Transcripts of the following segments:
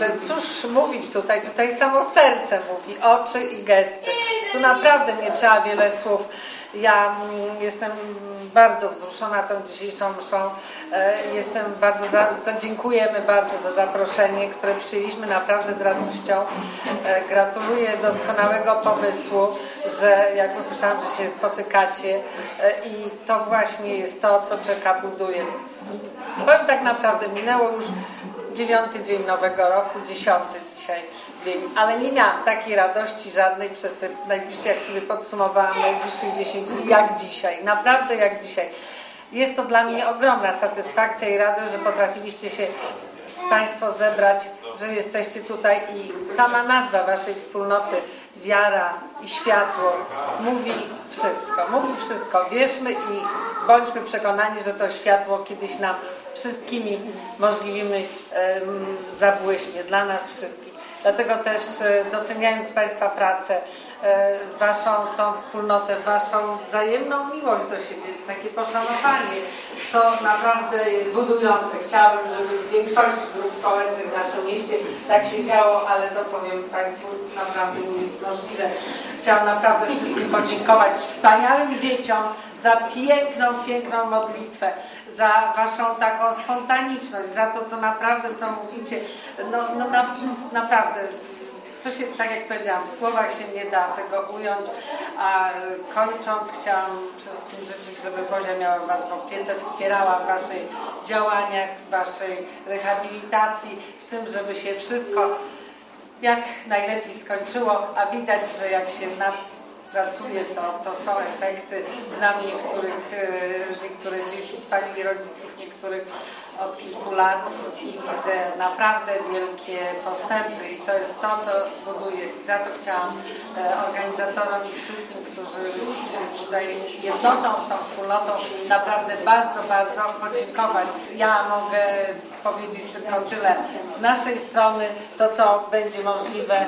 naprawdę, cóż mówić tutaj, tutaj samo serce mówi, oczy i gesty. Tu naprawdę nie trzeba wiele słów. Ja mm, jestem bardzo wzruszona tą dzisiejszą mszą. E, Jestem bardzo, za, za, dziękujemy bardzo za zaproszenie, które przyjęliśmy naprawdę z radością. E, Gratuluję doskonałego pomysłu, że jak usłyszałam, że się spotykacie e, i to właśnie jest to, co czeka buduje. Powiem tak naprawdę, minęło już dziewiąty dzień nowego roku, dziesiąty dzisiaj dzień, ale nie miałam takiej radości żadnej przez te najbliższe, jak sobie podsumowałam, najbliższych 10 dni, jak dzisiaj. Naprawdę jak dzisiaj. Jest to dla mnie ogromna satysfakcja i radość, że potrafiliście się z Państwo zebrać, że jesteście tutaj i sama nazwa Waszej wspólnoty, wiara i światło mówi wszystko, mówi wszystko. Wierzmy i bądźmy przekonani, że to światło kiedyś nam wszystkimi możliwymi zabłyśnie, dla nas wszystkich. Dlatego też e, doceniając Państwa pracę, e, Waszą tą wspólnotę, Waszą wzajemną miłość do siebie, takie poszanowanie, to naprawdę jest budujące. Chciałabym, żeby w większości grup społecznych w naszym mieście tak się działo, ale to powiem Państwu naprawdę nie jest możliwe. Chciałam naprawdę wszystkim podziękować wspaniałym dzieciom za piękną, piękną modlitwę, za Waszą taką spontaniczność, za to, co naprawdę, co mówicie. No, no na, naprawdę, to się, tak jak powiedziałam, w słowach się nie da tego ująć, a kończąc chciałam wszystkim życzyć, żeby Bozia miała Was w opiece, wspierała w Waszych działaniach, w Waszej rehabilitacji, w tym, żeby się wszystko jak najlepiej skończyło, a widać, że jak się nad pracuje, to, to są efekty. Znam niektórych, niektóre dzieci spalili rodziców, niektórych od kilku lat i widzę naprawdę wielkie postępy i to jest to, co buduje. I za to chciałam organizatorom i wszystkim, którzy się tutaj jednoczą z tą wspólnotą, naprawdę bardzo, bardzo podziękować. Ja mogę powiedzieć tylko tyle z naszej strony, to co będzie możliwe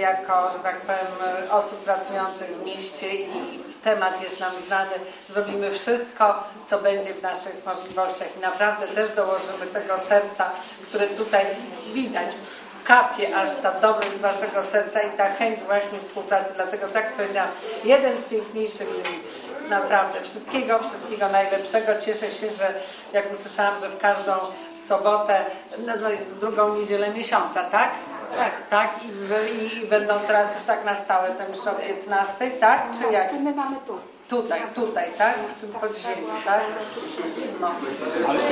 jako, że tak powiem, osób pracujących w mieście i temat jest nam znany. Zrobimy wszystko, co będzie w naszych możliwościach i naprawdę też dołożymy tego serca, które tutaj widać. Kapie aż ta dobroć z Waszego serca i ta chęć właśnie współpracy. Dlatego tak powiedziałam, jeden z piękniejszych dni. Naprawdę wszystkiego, wszystkiego najlepszego. Cieszę się, że jak usłyszałam, że w każdą sobotę, no, drugą niedzielę miesiąca, tak? Tak. Tak, i, i będą teraz już tak na stałe ten mszy o 15, tak? Czy jak? To my mamy tu. Tutaj, tutaj, tak? W tym podziemiu, tak? No.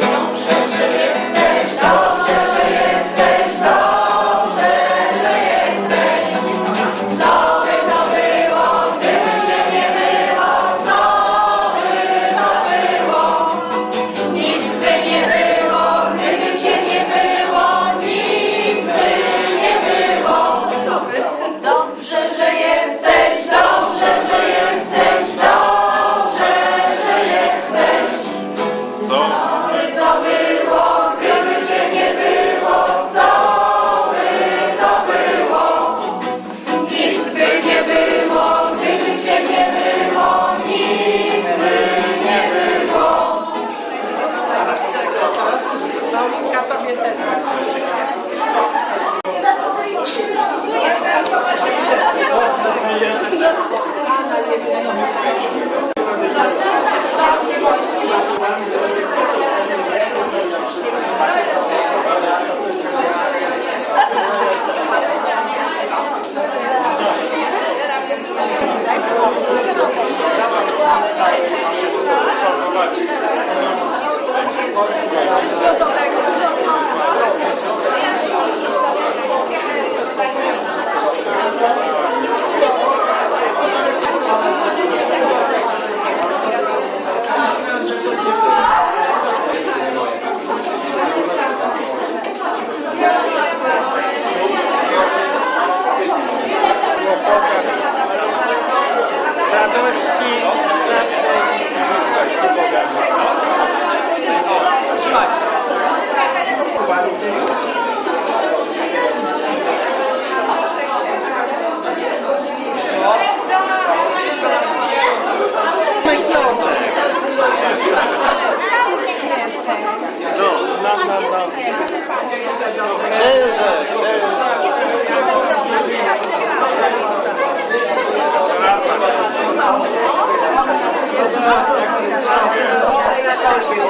Dobrze, że jesteś, dobrze, że jesteś, dobrze, with the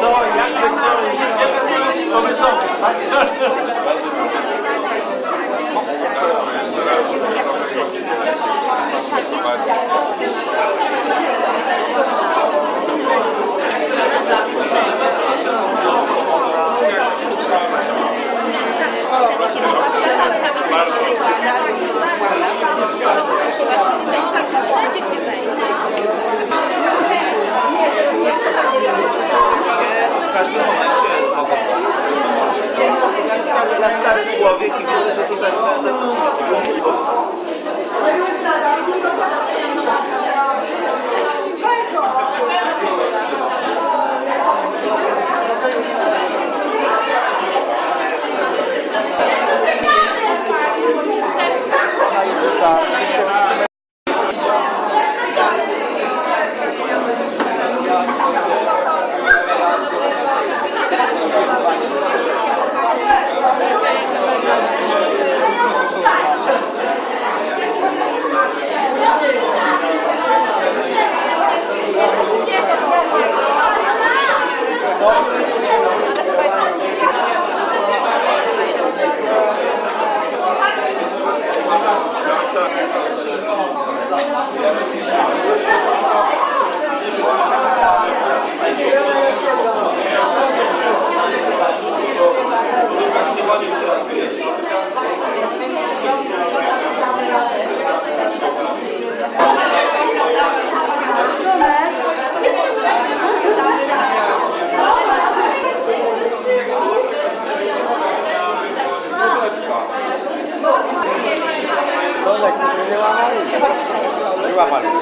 Co, jak Ja stary człowiek i widzę, że tutaj Była pani.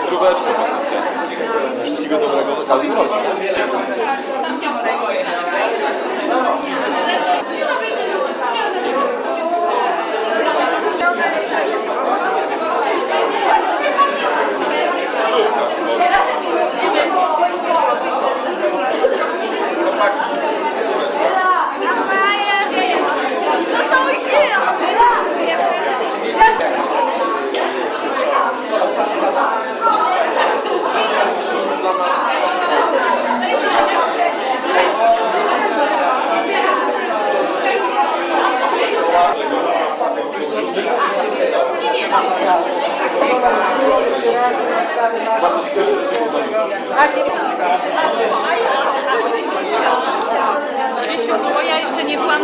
Króweczko, Patrycja. Wszystkiego dobrego z okazji. Krzysiu, bo ja jeszcze nie byłam